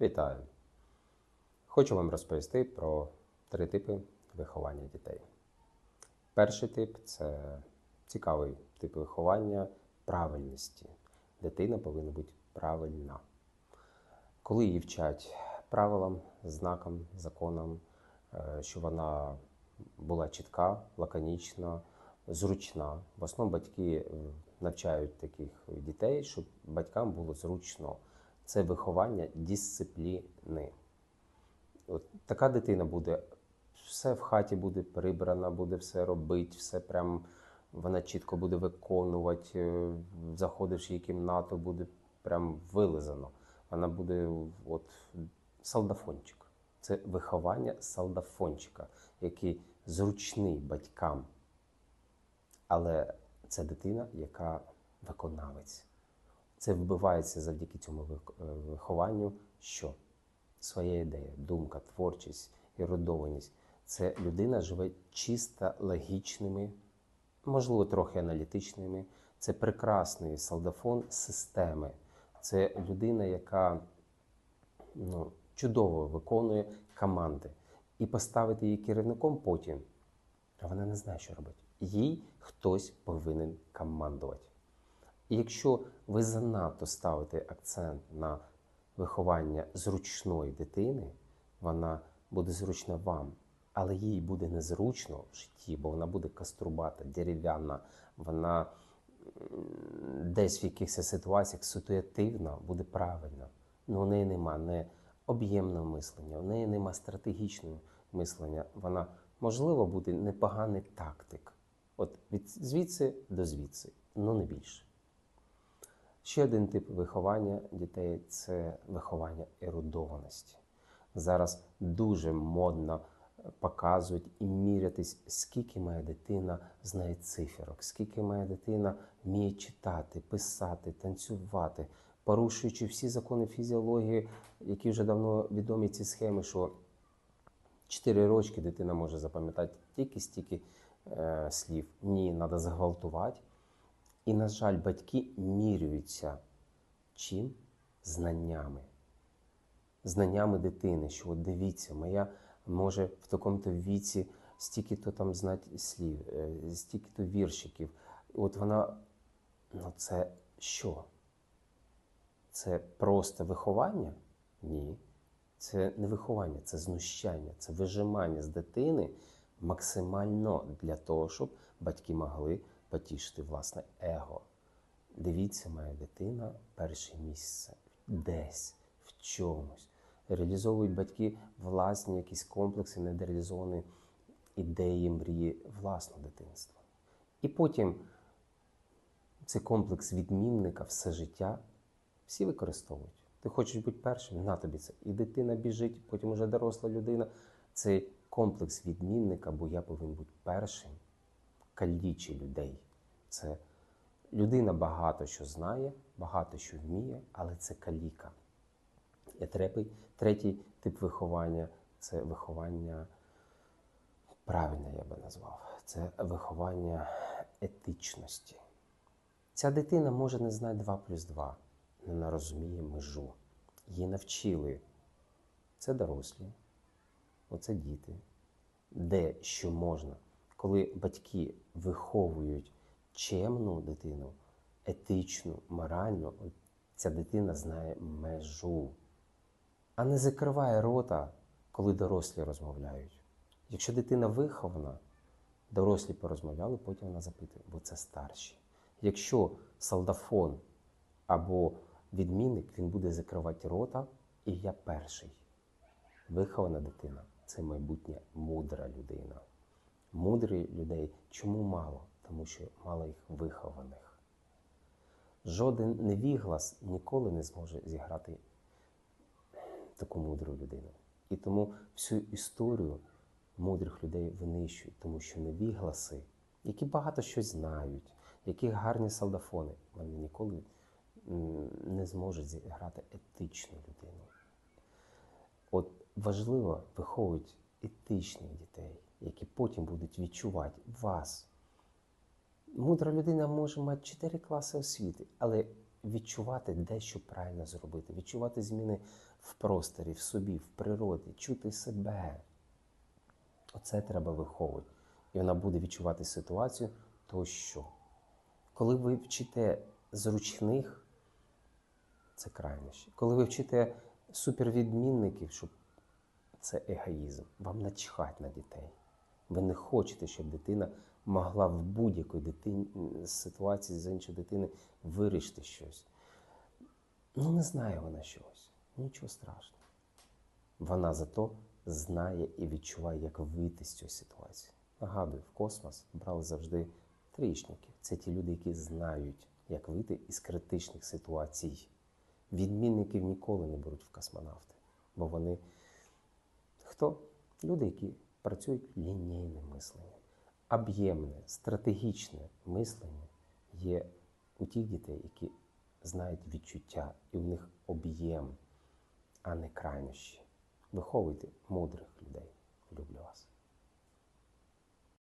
Вітаю! Хочу вам розповісти про три типи виховання дітей. Перший тип це цікавий тип виховання правильності. Дитина повинна бути правильна. Коли її вчать правилам, знакам, законам, е, щоб вона була чітка, лаконічна, зручна. В основному батьки е, навчають таких дітей, щоб батькам було зручно. Це виховання дисципліни. От така дитина буде, все в хаті буде прибрана, буде все робити, все прям вона чітко буде виконувати, е, заходиш в її кімнату, буде прям вилизано. Вона буде от салдафончик. Це виховання салдафончика, який зручний батькам. Але це дитина, яка виконавець. Це вбивається завдяки цьому е, вихованню, що своя ідея, думка, творчість, ерудованість. Це людина живе чисто логічними, можливо, трохи аналітичними. Це прекрасний солдафон системи. Це людина, яка ну, чудово виконує команди. І поставити її керівником потім, а вона не знає, що робити. Їй хтось повинен командувати. І якщо ви занадто ставите акцент на виховання зручної дитини, вона буде зручна вам, але їй буде незручно в житті, бо вона буде каструбата, дерев'яна, вона десь в якихось ситуаціях ситуативна, буде правильна. Ну, у неї нема не об'ємного мислення, у неї нема стратегічного мислення. Вона, можливо, буде непоганий тактик. От від звідси до звідси, ну не більше. Ще один тип виховання дітей це виховання ерудованості. Зараз дуже модно показують і мірятись, скільки моя дитина знає циферок, скільки моя дитина вміє читати, писати, танцювати, порушуючи всі закони фізіології, які вже давно відомі ці схеми, що 4 рочки дитина може запам'ятати тільки стільки е, слів. Ні, треба зґвалтувати. І, на жаль, батьки мірюються чим? Знаннями. Знаннями дитини, що от дивіться, моя може в такому-то віці стільки-то там знати слів, е, стільки-то віршиків. От вона, ну це що? Це просто виховання? Ні. Це не виховання, це знущання, це вижимання з дитини максимально для того, щоб батьки могли потішити власне его. Дивіться, моя дитина перше місце десь, в чомусь. Реалізовують батьки власні якісь комплекси, недореалізовані ідеї, мрії власного дитинства. І потім цей комплекс відмінника все життя всі використовують. Ти хочеш бути першим, на тобі це. І дитина біжить, потім уже доросла людина. Цей комплекс відмінника, бо я повинен бути першим, калічить людей. Це людина багато що знає, багато що вміє, але це каліка. І третій, третій тип виховання це виховання правильне, я би назвав. Це виховання етичності. Ця дитина може не знати 2 плюс 2, але вона розуміє межу. Її навчили. Це дорослі, оце діти, де що можна. Коли батьки виховують чемну дитину, етичну, моральну, ця дитина знає межу, а не закриває рота, коли дорослі розмовляють. Якщо дитина вихована, дорослі порозмовляли, потім вона запитує, бо це старші. Якщо солдафон або відмінник, він буде закривати рота, і я перший. Вихована дитина це майбутня мудра людина. Мудрі людей чому мало? Тому що мало їх вихованих. Жоден невіглас ніколи не зможе зіграти таку мудру людину. І тому всю історію мудрих людей винищують, тому що невігласи, які багато щось знають, які гарні солдафони, вони ніколи не зможуть зіграти етичну людину. От важливо виховувати етичних дітей, які потім будуть відчувати вас. Мудра людина може мати 4 класи освіти, але відчувати дещо правильно зробити, відчувати зміни в просторі, в собі, в природі, чути себе. Оце треба виховувати. І вона буде відчувати ситуацію, то що. Коли ви вчите зручних, це крайнощі. Коли ви вчите супервідмінників, щоб це егоїзм. Вам начхать на дітей. Ви не хочете, щоб дитина могла в будь-якій дитині ситуації з іншої дитини вирішити щось. Ну, не знає вона чогось. Нічого страшного. Вона зато знає і відчуває, як вийти з цієї ситуації. Нагадую, в космос брали завжди трієчників. Це ті люди, які знають, як вийти із критичних ситуацій. Відмінників ніколи не беруть в космонавти, бо вони хто? Люди, які працюють лінійним мисленням. Об'ємне, стратегічне мислення є у тих дітей, які знають відчуття, і у них об'єм, а не крайнощі. Виховуйте мудрих людей.